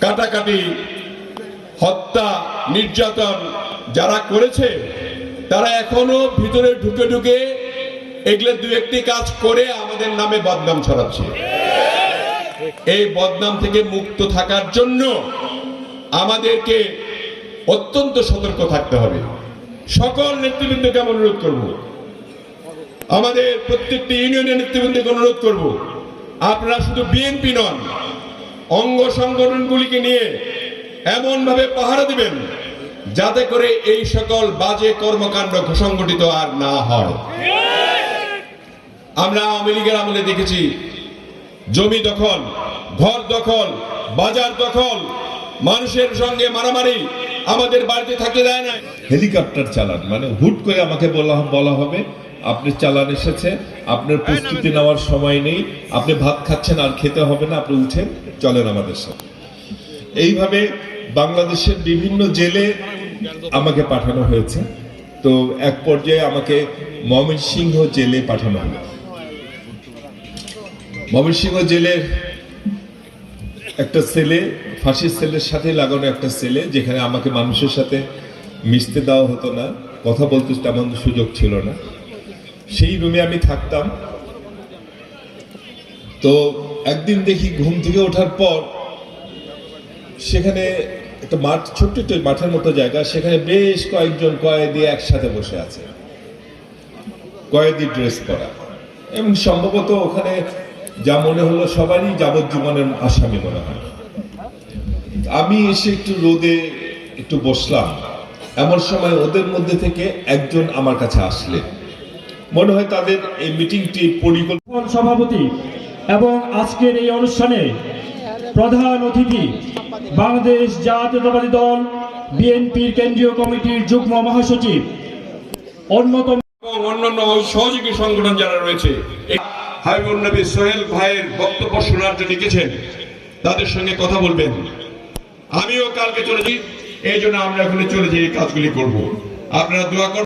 কাটাকাটি, হত্যা, নির্যাতন যারা করেছে, তারা এখনও ভিতরে ঢুকে ঢুকে এগুলো দু একটি কাজ করে আমাদের নামে বদনাম ছড়াচ্ছে। এই বদনাম থেকে মুক্ত থাকার জন্য আমাদেরকে অত্যন্ত সতর্ক থাকতে হবে। সকল নেতৃবৃন্দকে আমি অনুরোধ করব। আমাদের প্রত্যেকটি ইউনিয়নের নেতৃবৃন্দকে অনুরোধ করব। আপনারা শুধু বিএনপি নন অঙ্গ সংগঠনগুলিকে নিয়ে এমন ভাবে পাহারা দিবেন, যাতে করে এই সকল বাজে কর্মকাণ্ড সংগঠিত আর না হয়। আমরা আওয়ামী লীগের আমলে দেখেছি, জমি দখল, ঘর দখল, বাজার দখল, মানুষের সঙ্গে মারামারি আমাদের বাড়িতে থাকতে দেয় না হেলিকপ্টার চালান মানে হুট করে আমাকে বলা বলা হবে আপনি চালান এসেছে, আপনার প্রস্তুতি নেওয়ার সময় নেই, আপনি ভাত খাচ্ছেন আর খেতে হবে না, আপনি উঠেন, চলেন আমাদের সাথে। এইভাবে বাংলাদেশের বিভিন্ন জেলে আমাকে পাঠানো হয়েছে। তো এক পর্যায়ে আমাকে ময়মনসিংহ জেলে পাঠানো হলো। ময়মনসিংহ জেলের একটা সেলে ফাঁসির সেলের সাথে লাগানো একটা সেলে যেখানে আমাকে মানুষের সাথে মিশতে দেওয়া হতো না, কথা বলতে তেমন সুযোগ ছিল না। সেই রুমে আমি থাকতাম। তো একদিন দেখি ঘুম থেকে ওঠার পর সেখানে একটা মাঠ, ছোট্ট একটা মাঠের মতো জায়গা, সেখানে বেশ কয়েকজন কয়েদি একসাথে বসে আছে। কয়েদি ড্রেস পরা। এবং সম্ভবত ওখানে যা মনে হলো সবারই যাবজ্জীবনের আসামি মনে হয়। আমি এসে একটু রোদে একটু বসলাম। এমন সময় ওদের মধ্যে থেকে একজন আমার কাছে আসলে মনে হয় তাদের এই মিটিংটি পরিকল্পনা সভাপতি এবং আজকের এই অনুষ্ঠানে প্রধান অতিথি বাংলাদেশ জাতীয়তাবাদী দল বিএনপির কেন্দ্রীয় কমিটির যুগ্ম মহাসচিব অন্যতম এবং অন্যান্য সহযোগী সংগঠন যারা রয়েছে হাবিবুল নবী সোহেল ভাইয়ের বক্তব্য শোনার জন্য লিখেছেন তাদের সঙ্গে কথা বলবেন। আমিও কালকে চলে যাই এই জন্য আমরা এখন চলে যাই এই কাজগুলি করব। আপনারা দোয়া করবেন।